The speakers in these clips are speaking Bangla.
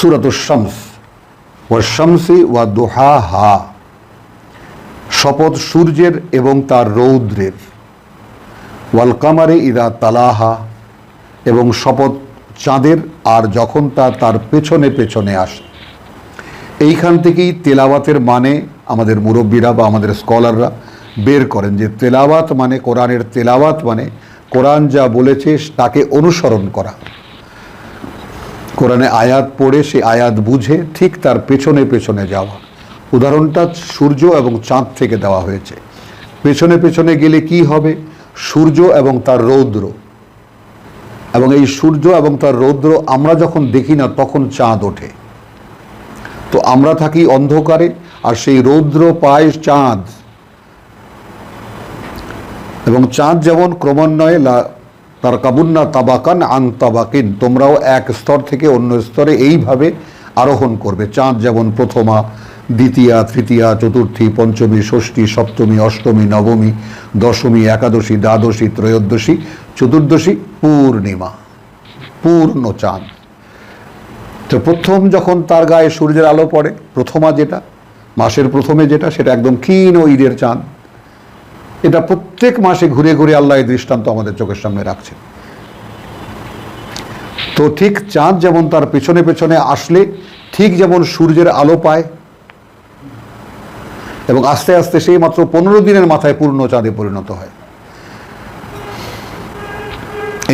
সুরত শামস। ও শামসি ওয়া দোহা হা শপথ সূর্যের এবং তার রৌদ্রের। ওয়াল কামারে ইদা তালাহা। এবং শপথ চাঁদের আর যখন তা তার পেছনে পেছনে আসে। এইখান থেকেই তেলাওয়াতের মানে আমাদের মুরব্বীরা বা আমাদের স্কলাররা বের করেন যে তেলাওয়াত মানে কোরআনের তেলাওয়াত মানে কোরআন যা বলেছে তাকে অনুসরণ করা। কোরআনে আয়াত পড়ে সে আয়াত বুঝে ঠিক তার পেছনে পেছনে যাওয়া। উদাহরণটা সূর্য এবং চাঁদ থেকে দেওয়া হয়েছে। পেছনে পেছনে গেলে কি হবে? সূর্য এবং তার রৌদ্র। এবং এই সূর্য এবং তার রৌদ্র আমরা যখন দেখি না, তখন চাঁদ ওঠে। তো আমরা থাকি অন্ধকারে আর সেই রৌদ্র পায় চাঁদ। এবং চাঁদ যেমন ক্রমান্বয়ে তার কাবুন্না তাবাকান আং তাবাকিন। তোমরাও এক স্তর থেকে অন্য স্তরে এইভাবে আরোহণ করবে। চাঁদ যেমন প্রথমা, দ্বিতীয়া, তৃতীয়া, চতুর্থী, পঞ্চমী, ষষ্ঠী, সপ্তমী, অষ্টমী, নবমী, দশমী, একাদশী, দ্বাদশী, ত্রয়োদশী, চতুর্দশী, পূর্ণিমা, পূর্ণ চাঁদ। তো প্রথম যখন তার গায়ে সূর্যের আলো পড়ে, প্রথমা যেটা, মাসের প্রথমে যেটা, সেটা একদম ক্ষীণ ঈদের চাঁদ। এটা প্রত্যেক মাসে ঘুরে ঘুরে আল্লাহ এই দৃষ্টান্ত আমাদের চোখের সামনে রাখছে। তো ঠিক চাঁদ যেমন তার পেছনে পেছনে আসলে, ঠিক যেমন সূর্যের আলো পায়, এবং আস্তে আস্তে সেই মাত্র পনেরো দিনের মাথায় পূর্ণ চাঁদে পরিণত হয়।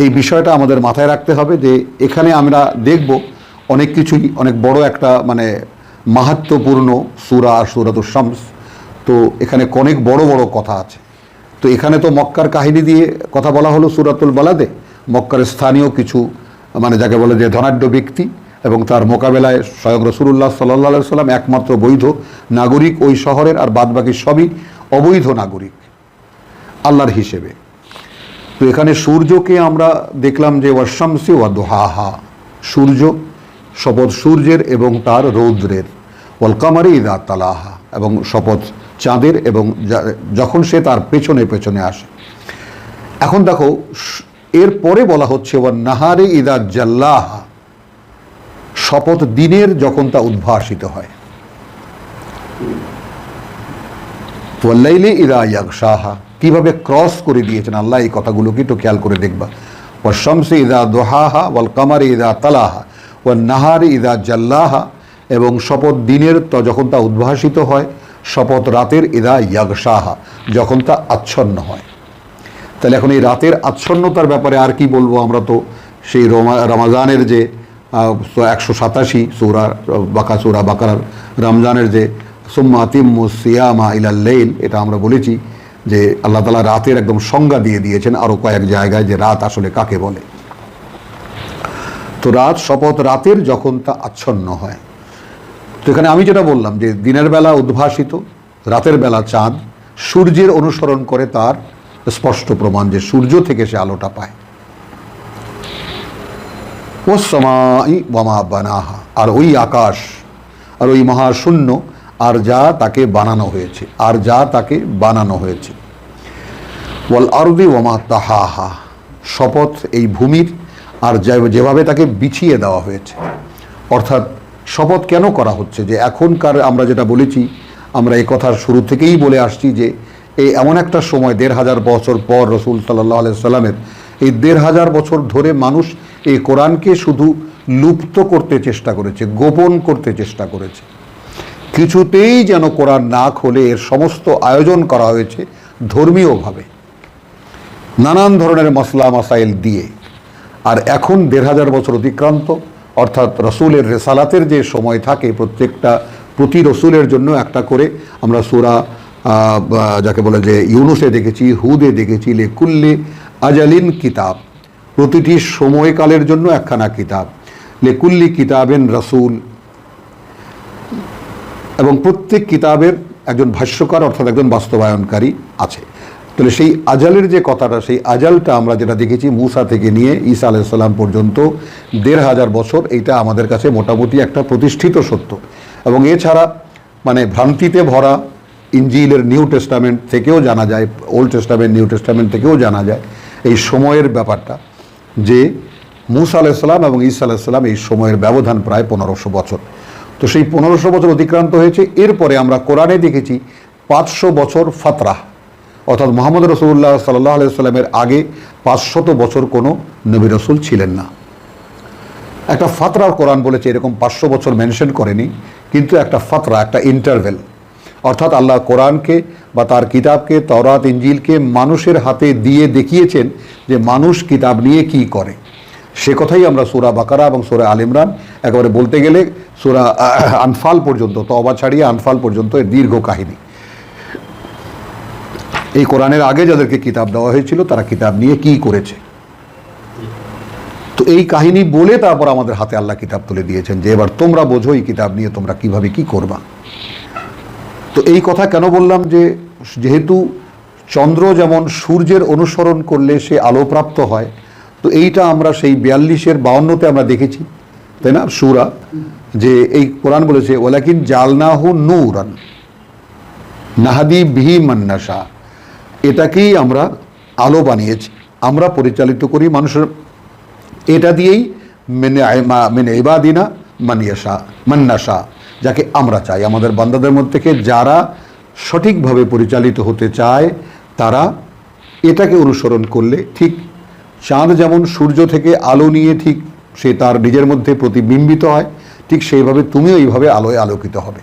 এই বিষয়টা আমাদের মাথায় রাখতে হবে যে এখানে আমরা দেখব অনেক কিছুই, অনেক বড় একটা মানে মাহাত্মপূর্ণ সুরা সুরাত শামস তো এখানে অনেক বড় বড় কথা আছে। তো এখানে তো মক্কার কাহিনী দিয়ে কথা বলা হলো সুরাতুল বালাদে। মক্কার স্থানীয় কিছু মানে যাকে বলে যে ধনাঢ্য ব্যক্তি এবং তার মোকাবেলায় স্বয়ং রসুল্লাহ সাল্লাহ সাল্লাম একমাত্র বৈধ নাগরিক ওই শহরের আর বাদবাকি সবই অবৈধ নাগরিক। আল্লাহর হিসেবে। তো এখানে সূর্যকে আমরা দেখলাম যে ওয়াশামসি ওয়া দোহাহা। সূর্য শপথ সূর্যের এবং তার রৌদ্রের। ওয়াল কামারে ইদা তালাহা এবং শপথ চাঁদের এবং যখন সে তার পেছনে পেছনে আসে। এখন দেখো, এর পরে বলা হচ্ছে, ওয়া নাহারে ইদা জাল্লাহা। শপথ দিনের যখন তা উদ্ভাসিত হয়। ওয়াল্লাইলে ইদা ইয়াকশাহা কীভাবে ক্রস করে দিয়েছেন আল্লাহ, এই কথাগুলোকে একটু খেয়াল করে দেখবা। ওয়া শামসে ইদা দোহাহা ওয়াল কামারে ইদা তালাহা। ওয়াল নাহারে ইদা জাল্লাহা। এবং শপথ দিনের যখন তা উদ্ভাসিত হয় শপথ রাতের ইদা ইয়াকশাহা যখন তা আচ্ছন্ন হয়। তাহলে এখন এই রাতের আচ্ছন্নতার ব্যাপারে আর কি বলব আমরা তো? সেই রমা, রমাজানের যে একশো সাতাশি, সৌরা, বাকা, সৌরা বাকার রমজানের যে, সুম্মা তিম্মু সিয়ামা ইলাল্লাইল এটা আমরা বলেছি যে আল্লাহ তালা রাতের একদম সংজ্ঞা দিয়ে দিয়েছেন আরও কয়েক জায়গায় যে রাত আসলে কাকে বলে। তো রাত, শপথ রাতের যখন তা আচ্ছন্ন হয় তো এখানে আমি যেটা বললাম যে দিনের বেলা উদ্ভাসিত, রাতের বেলা চাঁদ, সূর্যের অনুসরণ করে তার স্পষ্ট প্রমাণ যে সূর্য থেকে সে আলোটা পায়। ও সমাই ওয়ামা বানাহা, আর ওই আকাশ, আর ওই মহাশূন্য, আর যা তাকে বানানো হয়েছে, আর যা তাকে বানানো হয়েছে। ওয়াল আরদি ওয়ামা তাহাহা, শপথ এই ভূমির, আর যেভাবে তাকে বিছিয়ে দেওয়া হয়েছে। অর্থাৎ শপথ কেন করা হচ্ছে? যে এখনকার আমরা যেটা বলেছি, আমরা এই কথার শুরু থেকেই বলে আসছি যে এই এমন একটা সময় দেড় হাজার বছর পর রসুল সাল্লাহ সাল্লামের এই দেড় হাজার বছর ধরে মানুষ এই কোরআনকে শুধু লুপ্ত করতে চেষ্টা করেছে, গোপন করতে চেষ্টা করেছে। কিছুতেই যেন কোরআন না খোলে এর সমস্ত আয়োজন করা হয়েছে ধর্মীয়ভাবে। নানান ধরনের মশলা মাসাইল দিয়ে। আর এখন দেড় হাজার বছর অতিক্রান্ত অর্থাৎ রসুলের রেসালাতের যে সময় থাকে প্রত্যেকটা, প্রতি রসুলের জন্য একটা করে আমরা সুরা যাকে বলে যে ইউনুসে দেখেছি, হুদে দেখেছি লেকুল্লে আজালিন কিতাব। প্রতিটি সময়কালের জন্য একখানা কিতাব। লেকুল্লি কিতাবেন রসুল। এবং প্রত্যেক কিতাবের একজন ভাষ্যকার অর্থাৎ একজন বাস্তবায়নকারী আছে। তাহলে সেই আজালের যে কথাটা, সেই আজালটা আমরা যেটা দেখেছি মুসা থেকে নিয়ে ঈসা আলাইসাল্লাম পর্যন্ত দেড় হাজার বছর, এইটা আমাদের কাছে মোটামুটি একটা প্রতিষ্ঠিত সত্য। এবং এছাড়া মানে ভ্রান্তিতে ভরা ইঞ্জিলের নিউ টেস্টামেন্ট থেকেও জানা যায়, ওল্ড টেস্টামেন্ট, নিউ টেস্টামেন্ট থেকেও জানা যায় এই সময়ের ব্যাপারটা, যে মুসা আলাইসাল্লাম এবং ঈসা আলাইসাল্লাম এই সময়ের ব্যবধান প্রায় পনেরোশো বছর। তো সেই পনেরোশো বছর অতিক্রান্ত হয়েছে, এরপরে আমরা কোরআনে দেখেছি পাঁচশো বছর ফাতরাহ। অর্থাৎ মোহাম্মদ রসুল্লাহ সাল্লাহ আলাইসাল্লামের আগে পাঁচশত বছর কোনো নবী রসুল ছিলেন না। একটা ফাতরার কোরআন বলেছে, এরকম পাঁচশো বছর মেনশন করেনি, কিন্তু একটা ফাতরা, একটা ইন্টারভেল। অর্থাৎ আল্লাহ কোরআনকে বা তার কিতাবকে তরাত ইঞ্জিলকে মানুষের হাতে দিয়ে দেখিয়েছেন যে মানুষ কিতাব নিয়ে কি করে। সে কথাই আমরা সুরা বাকারা এবং সুরা আল ইমরান একেবারে বলতে গেলে সুরা আনফাল পর্যন্ত তবা ছাড়িয়ে আনফাল পর্যন্ত দীর্ঘ কাহিনী। এই কোরআনের আগে যাদেরকে কিতাব দেওয়া হয়েছিল, তারা কিতাব নিয়ে কি করেছে? তো এই কাহিনী বলে তারপর আমাদের হাতে আল্লাহ কিতাব তুলে দিয়েছেন যে, এবার তোমরা বোঝো এই কিতাব নিয়ে তোমরা কীভাবে কি করবা? তো এই কথা কেন বললাম যে, যেহেতু চন্দ্র যেমন সূর্যের অনুসরণ করলে সে আলোপ্রাপ্ত হয়, তো এইটা আমরা সেই বিয়াল্লিশের বাউন্নতে আমরা দেখেছি, তাই না, সুরা? যে এই কোরআন বলেছে ওলাকিন জালনাহু নূরান নাহাদি বিহি মান্নাসা এটাকেই আমরা আলো বানিয়েছি। আমরা পরিচালিত করি মানুষের। এটা দিয়েই মেনে মেনে ইবাদিনা মানিয়াশা মান্নাশা যাকে আমরা চাই। আমাদের বান্দাদের মধ্যে থেকে যারা সঠিকভাবে পরিচালিত হতে চায়, তারা এটাকে অনুসরণ করলে ঠিক চাঁদ যেমন সূর্য থেকে আলো নিয়ে ঠিক সে তার নিজের মধ্যে প্রতিবিম্বিত হয়, ঠিক সেইভাবে তুমিও এইভাবে আলোয় আলোকিত হবে।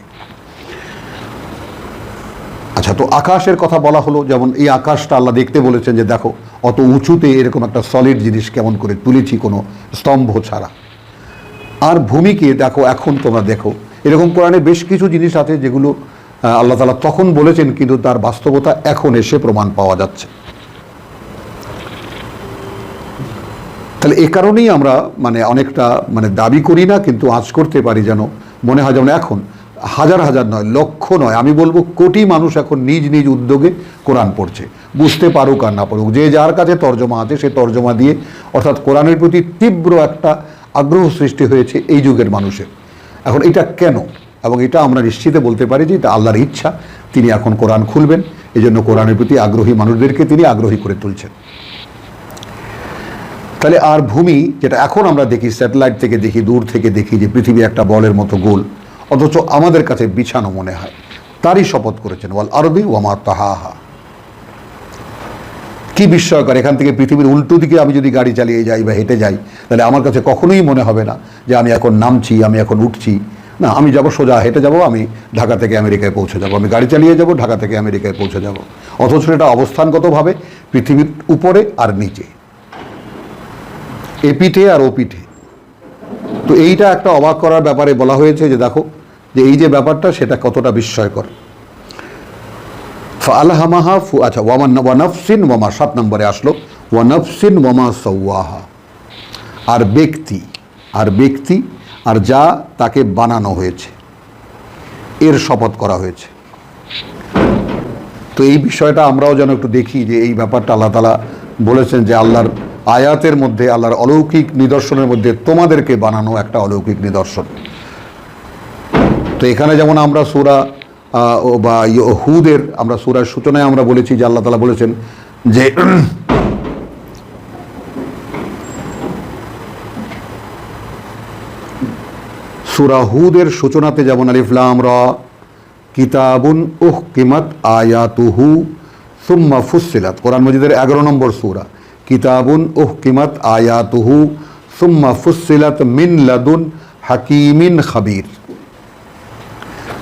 আচ্ছা তো আকাশের কথা বলা হলো, যেমন এই আকাশটা আল্লাহ দেখতে বলেছেন যে দেখো, অত উঁচুতে এরকম একটা সলিড জিনিস কেমন করে তুলেছি কোনো স্তম্ভ ছাড়া। আর ভূমিকে দেখো, এখন তোমরা দেখো, এরকম কোরআনে বেশ কিছু জিনিস আছে যেগুলো আল্লাহ তালা তখন বলেছেন, কিন্তু তার বাস্তবতা এখন এসে প্রমাণ পাওয়া যাচ্ছে। তাহলে এ কারণেই আমরা মানে অনেকটা মানে দাবি করি না, কিন্তু আজ করতে পারি যেন মনে হয় যেমন এখন হাজার হাজার নয়, লক্ষ নয়, আমি বলব কোটি মানুষ এখন নিজ নিজ উদ্যোগে কোরআন পড়ছে। বুঝতে পারুক আর না পারুক যে যার কাছে তর্জমা আছে সে তর্জমা দিয়ে, অর্থাৎ কোরআনের প্রতি তীব্র একটা আগ্রহ সৃষ্টি হয়েছে এই যুগের মানুষের। এখন এটা কেন? এবং এটা আমরা নিশ্চিতে বলতে পারি যে এটা আল্লাহর ইচ্ছা, তিনি এখন কোরআন খুলবেন এই জন্য কোরআনের প্রতি আগ্রহী মানুষদেরকে তিনি আগ্রহী করে তুলছেন। তাহলে আর ভূমি, যেটা এখন আমরা দেখি, স্যাটেলাইট থেকে দেখি, দূর থেকে দেখি যে পৃথিবী একটা বলের মতো গোল অথচ আমাদের কাছে বিছানো মনে হয়। তারই শপথ করেছেন ওয়াল আরবি ওয়ামা তাহাহা। কি বিস্ময়কর, এখান থেকে পৃথিবীর উল্টো দিকে আমি যদি গাড়ি চালিয়ে যাই বা হেঁটে যাই, তাহলে আমার কাছে কখনোই মনে হবে না যে আমি এখন নামছি, আমি এখন উঠছি। না, আমি যাব সোজা, হেঁটে যাব আমি ঢাকা থেকে আমেরিকায় পৌঁছে যাব, আমি গাড়ি চালিয়ে যাব ঢাকা থেকে আমেরিকায় পৌঁছে যাব। অথচ এটা অবস্থানগতভাবে পৃথিবীর উপরে আর নিচে। এ পিঠে আর ওপিঠে তো এইটা একটা অবাক করার ব্যাপারে বলা হয়েছে যে দেখো, যে এই যে ব্যাপারটা সেটা কতটা বিস্ময়কর। ফালহামাহা আচ্ছা ওয়ামান ওয়ানফসিন ওয়ামা সাত নম্বরে আসলো। ওয়ানফসিন ওয়ামা সৌয়াহা আর ব্যক্তি আর ব্যক্তি, আর যা তাকে বানানো হয়েছে। এর শপথ করা হয়েছে। তো এই বিষয়টা আমরাও যেন একটু দেখি যে এই ব্যাপারটা আল্লাহ তালা বলেছেন যে আল্লাহর আয়াতের মধ্যে, আল্লাহর অলৌকিক নিদর্শনের মধ্যে তোমাদেরকে বানানো একটা অলৌকিক নিদর্শন। তো এখানে যেমন আমরা সুরা বা হুদের, আমরা সুরার সূচনায় আমরা বলেছি যে আল্লাহ তালা বলেছেন যে সুরা হুদের সূচনাতে যেমন আলিফলাম র, কিতাবুন উহ কিমত আয়াতুহু সুম্মা ফুসিলাত কোরআন মজিদের এগারো নম্বর সুরা। কিতাবুন উহ কিমত আয়াতুহু সুম্মা ফুসিলাত মিন লাদুন হাকিমিন খাবির।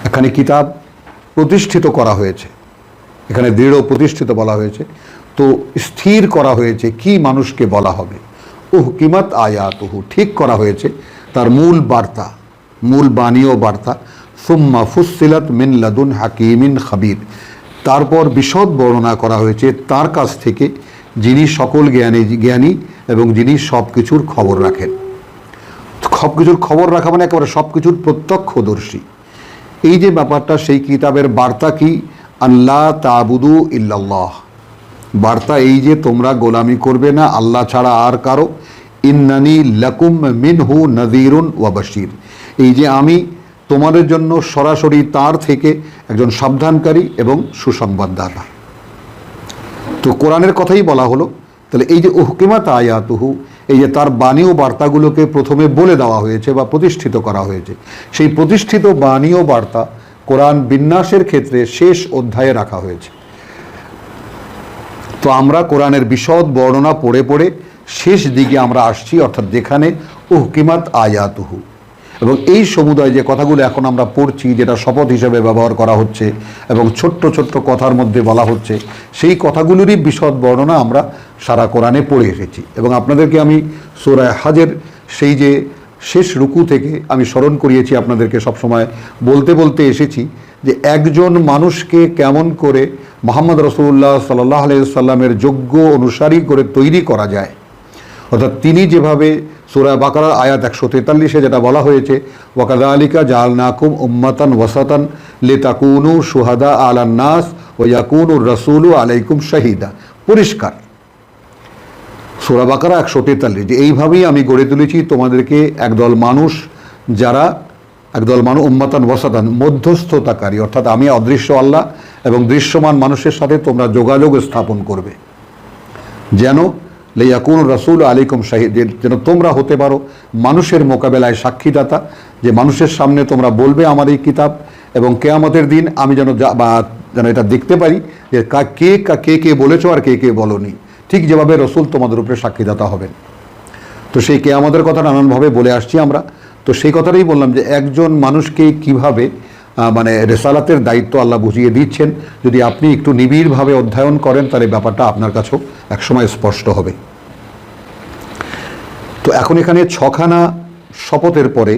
এখানে কিতাব প্রতিষ্ঠিত করা হয়েছে। এখানে দৃঢ় প্রতিষ্ঠিত বলা হয়েছে। তো স্থির করা হয়েছে কি মানুষকে বলা হবে। উহ কিমত আয়াতুহু ঠিক করা হয়েছে। তার মূল বার্তা, মূল বাণী ও বার্তা, সুম্মা ফুসিলাত মিন লাদুন হাকিমিন খাবির। তারপর বিশদ বর্ণনা করা হয়েছে তার কাছ থেকে যিনি সকল জ্ঞানী জ্ঞানী এবং যিনি সব কিছুর খবর রাখেন। সব কিছুর খবর রাখা মানে একেবারে সব কিছুর প্রত্যক্ষদর্শী। এই যে ব্যাপারটা, সেই কিতাবের বার্তা কি? আল্লাহ তাবুদু ইল্লাল্লাহ। বার্তা এই যে তোমরা গোলামি করবে না, আল্লাহ ছাড়া আর কারও। ইন্নানি লাকুম মিনহু নজিরুন ওয়া বাশির। এই যে আমি তোমাদের জন্য সরাসরি তার থেকে একজন সাবধানকারী এবং সুসংবাদদাতা। তো কোরআনের কথাই বলা হলো। তাহলে এই যে উহকিমাত আয়াতুহু, এই যে তার বাণী ও বার্তাগুলোকে প্রথমে বলে দেওয়া হয়েছে বা প্রতিষ্ঠিত করা হয়েছে, সেই প্রতিষ্ঠিত বাণী ও বার্তা কোরআন বিন্যাসের ক্ষেত্রে শেষ অধ্যায়ে রাখা হয়েছে। তো আমরা কোরআনের বিশদ বর্ণনা পড়ে পড়ে শেষ দিকে আমরা আসছি, অর্থাৎ যেখানে উহকিমাত আয়াতুহু। এবং এই সমুদায় যে কথাগুলো এখন আমরা পড়ছি, যেটা শপথ হিসেবে ব্যবহার করা হচ্ছে এবং ছোট্ট ছোট্ট কথার মধ্যে বলা হচ্ছে, সেই কথাগুলোরই বিশদ বর্ণনা আমরা সারা কোরআনে পড়ে এসেছি। এবং আপনাদেরকে আমি সোরায় হাজের সেই যে শেষ রুকু থেকে আমি স্মরণ করিয়েছি, আপনাদেরকে সবসময় বলতে বলতে এসেছি যে একজন মানুষকে কেমন করে মোহাম্মদ রসুল্লাহ সাল্লাহ আলাইসাল্লামের যোগ্য অনুসারী করে তৈরি করা যায়। অর্থাৎ তিনি যেভাবে সুরা বাকারা, আয়াত একশো তেতাল্লিশে যেটা বলা হয়েছে ওয়াকাদা আলিকা জাল নাকুম উম্মাতান ওয়াসাতান লে তাকুনু সুহাদা আলান নাস ও ইয়াকুনু রসুলু আলাইকুম শাহিদা। পরিষ্কার। সুরা বাকারা একশো তেতাল্লিশ। যে এইভাবেই আমি গড়ে তুলেছি তোমাদেরকে একদল মানুষ যারা, একদল মানুষ উম্মাতান ওয়াসাতান, মধ্যস্থতাকারী, অর্থাৎ আমি অদৃশ্য আল্লাহ এবং দৃশ্যমান মানুষের সাথে তোমরা যোগাযোগ স্থাপন করবে। যেন লেয়াকুন রসুল আলিকুম শাহিদ যেন তোমরা হতে পারো মানুষের মোকাবেলায় সাক্ষীদাতা, যে মানুষের সামনে তোমরা বলবে আমার এই কিতাব এবং কেয়ামতের দিন আমি যেন যেন এটা দেখতে পারি যে কা- কে কা- বলেছ আর কে কে বলনি। ঠিক যেভাবে রসুল তোমাদের উপরে সাক্ষীদাতা হবেন। তো সেই কেয়ামতের কথা নানানভাবে বলে আসছি আমরা। তো সেই কথাটাই বললাম যে একজন মানুষকে কীভাবে মানে রেসালাতের দায়িত্ব আল্লাহ বুঝিয়ে দিচ্ছেন। যদি আপনি একটু নিবিড়ভাবে অধ্যয়ন করেন, তাহলে ব্যাপারটা আপনার কাছেও একসময় স্পষ্ট হবে। তো এখন এখানে ছখানা শপথের পরে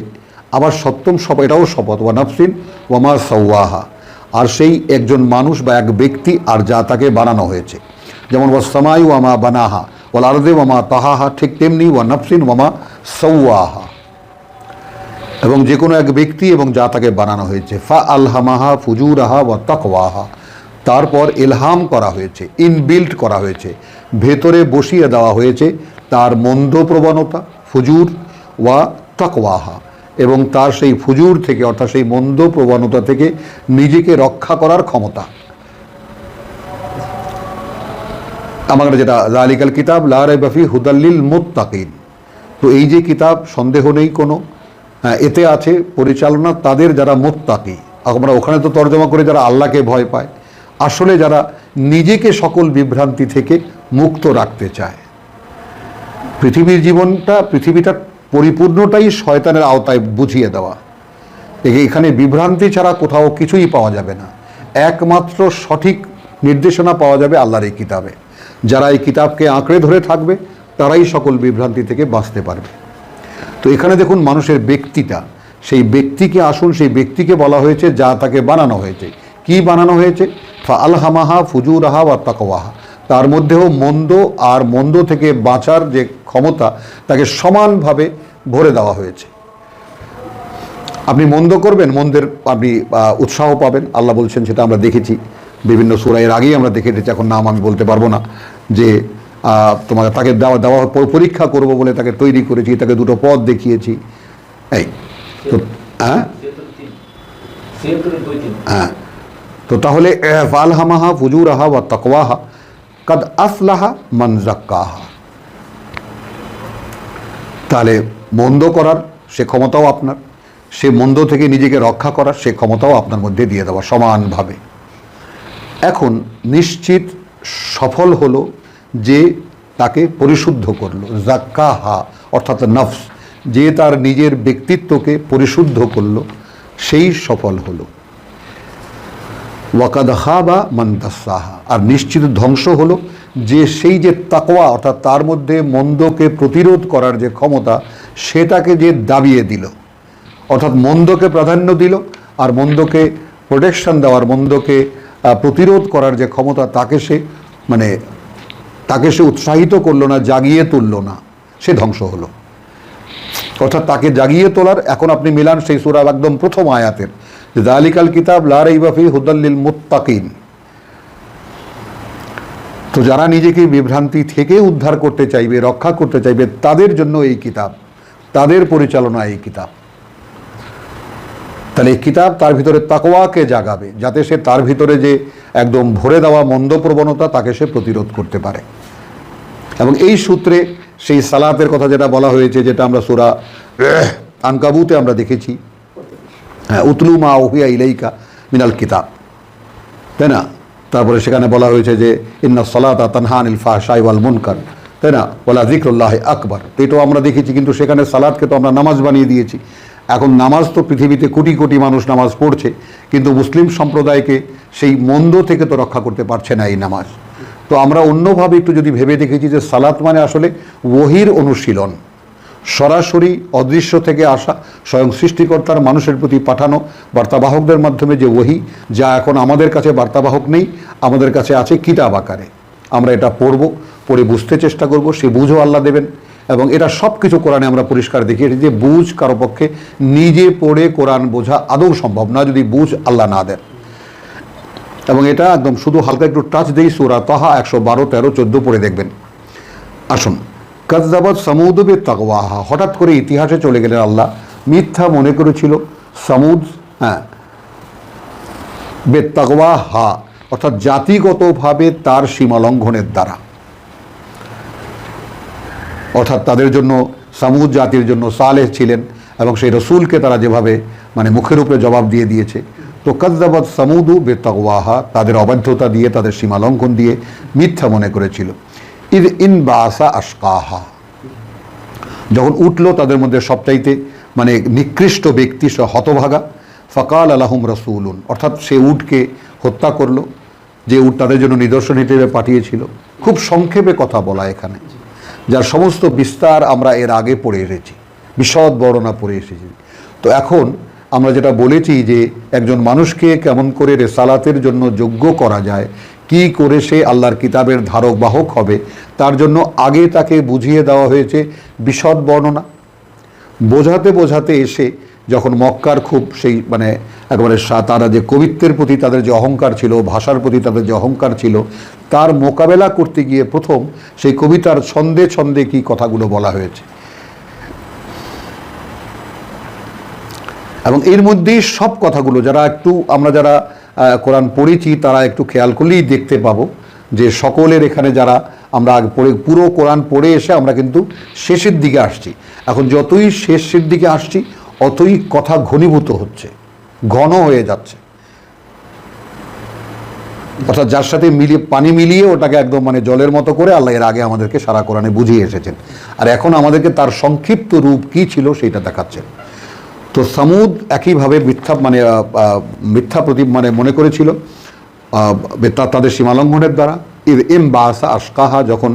আবার সপ্তম শপথ এটাও শপথ, ওয়া নাফসিন ওয়ামা সৌয়াহা আর সেই একজন মানুষ বা এক ব্যক্তি আর যা তাকে বানানো হয়েছে। যেমন, ওয়া সামাই ওয়ামা বানাহা, ওয়াল আরদে ওয়ামা তাহাহা, ঠিক তেমনি ওয়া নাফসিন ওয়ামা সৌয়াহা এবং যে কোনো এক ব্যক্তি এবং যা তাকে বানানো হয়েছে। ফা আলহামাহা ফুজুরাহা ওয়া তাকওয়াহা। তারপর এলহাম করা হয়েছে, ইনবিল্ট করা হয়েছে, ভেতরে বসিয়ে দেওয়া হয়েছে তার মন্দ প্রবণতা, ফুজুর ওয়া তাকওয়াহা। এবং তার সেই ফুজুর থেকে অর্থাৎ সেই মন্দ প্রবণতা থেকে নিজেকে রক্ষা করার ক্ষমতা। আমার যেটা জালিকাল কিতাব লারে বাফি হুদাল্লিল মোত্তাকিন। তো এই যে কিতাব, সন্দেহ নেই কোনো। এতে আছে পরিচালনা তাদের যারা মোত্তাকি। আমরা ওখানে তো তর্জমা করে যারা আল্লাহকে ভয় পায়, আসলে যারা নিজেকে সকল বিভ্রান্তি থেকে মুক্ত রাখতে চায়। পৃথিবীর জীবনটা, পৃথিবীটা পরিপূর্ণটাই শয়তানের আওতায় বুঝিয়ে দেওয়া। এখানে বিভ্রান্তি ছাড়া কোথাও কিছুই পাওয়া যাবে না। একমাত্র সঠিক নির্দেশনা পাওয়া যাবে আল্লাহর এই কিতাবে। যারা এই কিতাবকে আঁকড়ে ধরে থাকবে, তারাই সকল বিভ্রান্তি থেকে বাঁচতে পারবে। তো এখানে দেখুন মানুষের ব্যক্তিটা। সেই ব্যক্তিকে আসুন, সেই ব্যক্তিকে বলা হয়েছে যা তাকে বানানো হয়েছে। কি বানানো হয়েছে? ফা আলহামাহা ফুজুরাহা বা তাকওয়াহা। তার মধ্যেও মন্দ আর মন্দ থেকে বাঁচার যে ক্ষমতা তাকে সমানভাবে ভরে দেওয়া হয়েছে। আপনি মন্দ করবেন, মন্দের আপনি উৎসাহ পাবেন। আল্লাহ বলছেন সেটা আমরা দেখেছি। বিভিন্ন সুরাইয়ের আগেই আমরা দেখে এসেছি। এখন নাম আমি বলতে পারব না যে তোমাকে তাকে দেওয়া দেওয়া পরীক্ষা করব বলে তাকে তৈরি করেছি, তাকে দুটো পথ দেখিয়েছি। এই, তো হ্যাঁ? হ্যাঁ। তো তাহলে ফালহামাহা ফুজুরাহা ওয়া তাকওয়াহা, কাদ আফলাহা মান জাক্কাহা। তাহলে মন্দ করার সে ক্ষমতাও আপনার, সে মন্দ থেকে নিজেকে রক্ষা করার সে ক্ষমতাও আপনার মধ্যে দিয়ে দেওয়া সমানভাবে। এখন নিশ্চিত সফল হলো যে তাকে পরিশুদ্ধ করল জাক্কাহা অর্থাৎ নফস, যে তার নিজের ব্যক্তিত্বকে পরিশুদ্ধ করল, সেই সফল হলো। ওয়াকাদ হাবা মান্দাসাহা আর নিশ্চিত ধ্বংস হলো যে সেই যে তাকওয়া, অর্থাৎ তার মধ্যে মন্দকে প্রতিরোধ করার যে ক্ষমতা, সেটাকে যে দাবিয়ে দিল, অর্থাৎ মন্দকে প্রাধান্য দিল, আর মন্দকে প্রোটেকশন দেওয়ার, মন্দকে প্রতিরোধ করার যে ক্ষমতা, তাকে সে মানে তাকে সে উৎসাহিত করল না, জাগিয়ে তুললো না, সে ধ্বংস হলো। অর্থাৎ তাকে জাগিয়ে তোলার, এখন আপনি মিলান সেই সুরা একদম প্রথম আয়াতের, যে দালিকাল কিতাব লার ইবাফি হুদাল্লিল মুত্তাকিন। তো যারা নিজেকে বিভ্রান্তি থেকে উদ্ধার করতে চাইবে, রক্ষা করতে চাইবে, তাদের জন্য এই কিতাব, তাদের পরিচালনা এই কিতাব। তাহলে এই কিতাব তার ভিতরে তাকওয়াকে জাগাবে, যাতে সে তার ভিতরে যে একদম ভরে দেওয়া মন্দ প্রবণতা তাকে সে প্রতিরোধ করতে পারে। এবং এই সূত্রে সেই সালাতের কথা যেটা বলা হয়েছে, যেটা আমরা সুরা আনকাবুতে আমরা দেখেছি। হ্যাঁ উতলু মা ওহিয়া ইলাইকা মিনাল কিতাব। তাই না? তারপরে সেখানে বলা হয়েছে যে, ইন্না সলাতা তানহান ইল ফাহশাই ওয়াল মুনকার। তাই না? ওলা জিক্রুল্লাহ আকবর। এটাও আমরা দেখেছি, কিন্তু সেখানে সালাদকে তো আমরা নামাজ বানিয়ে দিয়েছি। এখন নামাজ তো পৃথিবীতে কোটি কোটি মানুষ নামাজ পড়ছে, কিন্তু মুসলিম সম্প্রদায়কে সেই মন্দ থেকে তো রক্ষা করতে পারছে না এই নামাজ। তো আমরা অন্যভাবে একটু যদি ভেবে দেখেছি যে সালাত মানে আসলে ওহির অনুশীলন। সরাসরি অদৃশ্য থেকে আসা, স্বয়ং সৃষ্টিকর্তার মানুষের প্রতি পাঠানো, বার্তাবাহকদের মাধ্যমে যে ওহি, যা এখন আমাদের কাছে বার্তাবাহক নেই, আমাদের কাছে আছে কিতাব আকারে। আমরা এটা পড়ব, পড়ে বুঝতে চেষ্টা করব, সে বুঝও আল্লাহ দেবেন। এবং এটা সব কিছু কোরআনে আমরা পরিষ্কার দেখিয়েছি যে বুঝ কারও পক্ষে নিজে পড়ে কোরআন বোঝা আদৌ সম্ভব না যদি বুঝ আল্লাহ না দেন। এবং এটা একদম শুধু হালকা একটু টাচ দেই, সুরা তাহা একশো বারো, তেরো, চোদ্দ পড়ে দেখবেন। আসুন। কাজদাবাদ সামুদবে তাকওয়াহা হঠাৎ করে ইতিহাসে চলে গেলেন আল্লাহ। মিথ্যা মনে করেছিল। সামুদ হ্যাঁ। বেতাকওয়া হা, অর্থাৎ জাতিগতভাবে তার সীমা লঙ্ঘনের দ্বারা। অর্থাৎ তাদের জন্য, সামুদ জাতির জন্য সালেহ ছিলেন এবং সেই রসুলকে তারা যেভাবে মানে মুখের উপরে জবাব দিয়ে দিয়েছে। তো কাজদাবাদ সামুদু বেতাকওয়াহা, তাদের অবাধ্যতা দিয়ে, তাদের সীমা লঙ্ঘন দিয়ে মিথ্যা মনে করেছিল। ইদ ইন বাসা আশকাহা। যখন উঠল তাদের মধ্যে সবচাইতে মানে নিকৃষ্ট ব্যক্তি সে হতভাগা, ফকাল আলাহুম রসুলুন। অর্থাৎ সে উটকে হত্যা করল, যে উট তাদের জন্য নিদর্শন হিসেবে পাঠিয়েছিল। খুব সংক্ষেপে কথা বলা এখানে। যার সমস্ত বিস্তার আমরা এর আগে পড়ে এসেছি, বিশদ বর্ণনা পড়ে এসেছি। তো এখন আমরা যেটা বলেছি যে একজন মানুষকে কেমন করে রেসালাতের জন্য যোগ্য করা যায়, কি করে সে আল্লাহর কিতাবের ধারক বাহক হবে, তার জন্য আগে তাকে বুঝিয়ে দেওয়া হয়েছে বিশদ বর্ণনা। বোঝাতে বোঝাতে এসে যখন মক্কার খুব সেই মানে একেবারে তারা যে কবিত্বের প্রতি তাদের যে অহংকার ছিল, ভাষার প্রতি তাদের যে অহংকার ছিল, তার মোকাবেলা করতে গিয়ে প্রথম সেই কবিতার ছন্দে ছন্দে কি কথাগুলো বলা হয়েছে। এবং এর মধ্যেই সব কথাগুলো যারা একটু আমরা যারা কোরআন পড়েছি, তারা একটু খেয়াল করলেই দেখতে পাবো যে সকলের এখানে যারা আমরা পড়ে, পুরো কোরআন পড়ে এসে আমরা কিন্তু শেষের দিকে আসছি। এখন যতই শেষের দিকে আসছি অতই কথা ঘনীভূত হচ্ছে, ঘন হয়ে যাচ্ছে। অর্থাৎ যার সাথে মিলিয়ে, পানি মিলিয়ে ওটাকে একদম মানে জলের মতো করে আল্লাহ এর আগে আমাদেরকে সারা কোরআনে বুঝিয়ে এসেছেন। আর এখন আমাদেরকে তার সংক্ষিপ্ত রূপ কি ছিল সেটা দেখাচ্ছেন। তো সামুদ একইভাবে মিথ্যা মানে মিথ্যা প্রতি মানে মনে করেছিল তাদের সীমালঙ্ঘনের দ্বারা। এম বাসা আশকাহা যখন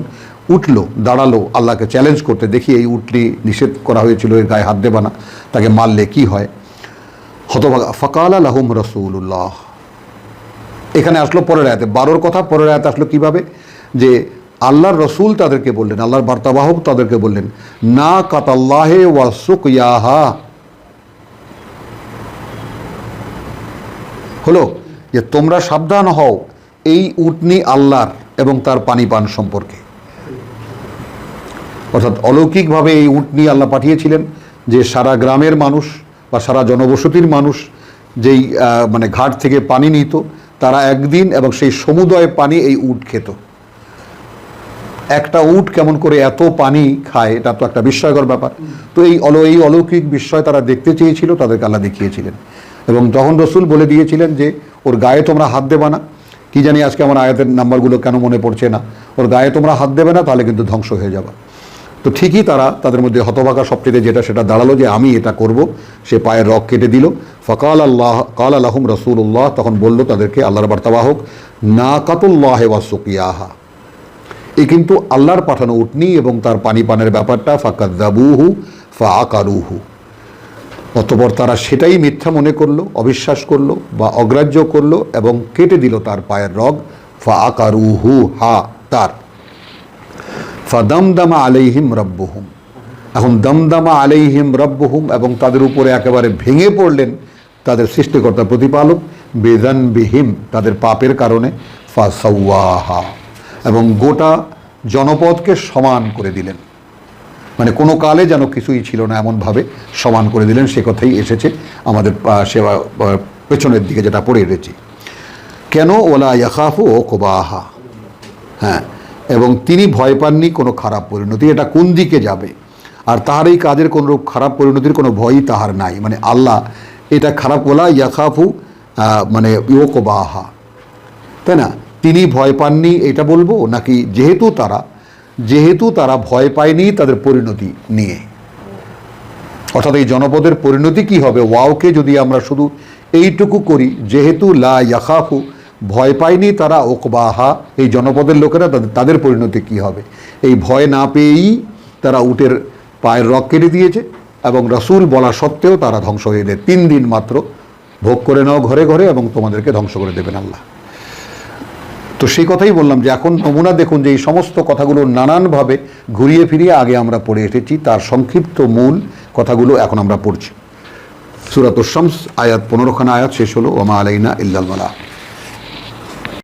উঠল, দাঁড়াল, আল্লাহকে চ্যালেঞ্জ করতে দেখি এই উঠলি নিষেধ করা হয়েছিল, এর গায়ে হাত দেবা না, তাকে মারলে কি হয়? হতভাগা, ফকাল আলহম রসুল্লাহ এখানে আসলো পরের আয়াতে, বারোর কথা পরের আয়াতে আসলো কীভাবে? যে আল্লাহর রসুল তাদেরকে বললেন, আল্লাহর বার্তাবাহক তাদেরকে বললেন, না কাতাল্লাহে ওয়াসুক ইয়াহা হলো, যে তোমরা সাবধান হও, এই উটনি আল্লাহর এবং তার পানি পান সম্পর্কে। অর্থাৎ অলৌকিকভাবে এই উট নিয়ে আল্লাহ পাঠিয়েছিলেন যে সারা গ্রামের মানুষ বা সারা জনবসতির মানুষ যেই মানে ঘাট থেকে পানি নিত, তারা একদিন এবং সেই সমুদয় পানি এই উট খেত। একটা উট কেমন করে এত পানি খায়, এটা তো একটা বিস্ময়কর ব্যাপার। তো এই অল, এই অলৌকিক বিস্ময় তারা দেখতে চেয়েছিল, তাদেরকে আল্লাহ দেখিয়েছিলেন। এবং তখন রসুল বলে দিয়েছিলেন যে, ওর গায়ে তোমরা হাত দেবা না, কি জানি আজকে আমার আয়াতের নাম্বারগুলো কেন মনে পড়ছে না, ওর গায়ে তোমরা হাত দেবে না, তাহলে কিন্তু ধ্বংস হয়ে যাবে। তো ঠিকই তারা তাদের মধ্যে হতভাগা সবচেয়ে যেটা সেটা দাঁড়াল যে আমি এটা করব। সে পায়ের রক কেটে দিল। ফকাল আল্লাহ কাল আলহম রসুল্লাহ তখন বলল তাদেরকে, আল্লাহর বার্তাবাহক না কাতুল্লাহ ওয়াসুকিয়াহা এ কিন্তু আল্লাহর পাঠানো উটনি এবং তার পানি পানের ব্যাপারটা ফাকাদ্দাবুহু ফা আকারুহু অতপর তারা সেটাই মিথ্যা মনে করল, অবিশ্বাস করল বা অগ্রাহ্য করল এবং কেটে দিল তার পায়ের রগ ফা আকারুহু হা, তার। ফা দমদমা আলাইহিম রব্বহুম। এখন দমদমা আলাইহিম রব্বহুম এবং তাদের উপরে একেবারে ভেঙে পড়লেন তাদের সৃষ্টিকর্তা প্রতিপালক বেদান বিহিম তাদের পাপের কারণে ফা সওয়াহা এবং গোটা জনপদকে সমান করে দিলেন। মানে কোনো কালে যেন কিছুই ছিল না এমনভাবে সমান করে দিলেন, সে কথাই এসেছে আমাদের সেবা পেছনের দিকে যেটা পড়ে এসেছি কেন ওলা ইয়াখাফু ও কোবাহা? হ্যাঁ এবং তিনি ভয় পাননি কোনো খারাপ পরিণতি। এটা কোন দিকে যাবে? আর তাহার এই কাজের কোনো খারাপ পরিণতির কোনো ভয়ই তাহার নাই। মানে আল্লাহ এটা খারাপ বলা ইয়াখাফু আহ, মানে ইয়োকবাহা তাই না? তিনি ভয় পাননি এটা বলব? নাকি যেহেতু তারা যেহেতু তারা ভয় পায়নি তাদের পরিণতি নিয়ে। অর্থাৎ এই জনপদের পরিণতি কি হবে? ওয়াওকে যদি আমরা শুধু এইটুকু করি যেহেতু লা ইয়াখাফু ভয় পায়নি তারা ওকবাহা এই জনপদের লোকেরা তাদের- পরিণতি কি হবে? এই ভয় না পেয়েই তারা উটের পায়ের রক কেটে দিয়েছে এবং রসুল বলা সত্ত্বেও তারা ধ্বংস হয়ে দেয় তিন দিন মাত্র ভোগ করে নাও ঘরে ঘরে এবং তোমাদেরকে ধ্বংস করে দেবেন আল্লাহ। তো সেই কথাই বললাম যে এখন নমুনা দেখুন যে এই সমস্ত কথাগুলো নানানভাবে ঘুরিয়ে ফিরিয়ে আগে আমরা পড়ে এসেছি, তার সংক্ষিপ্ত মূল কথাগুলো এখন আমরা পড়ছি। সুরাত শামস, আয়াত পনেরোখানা আয়াত শেষ হলো ওমা আলাইনা ইল্লাল মালা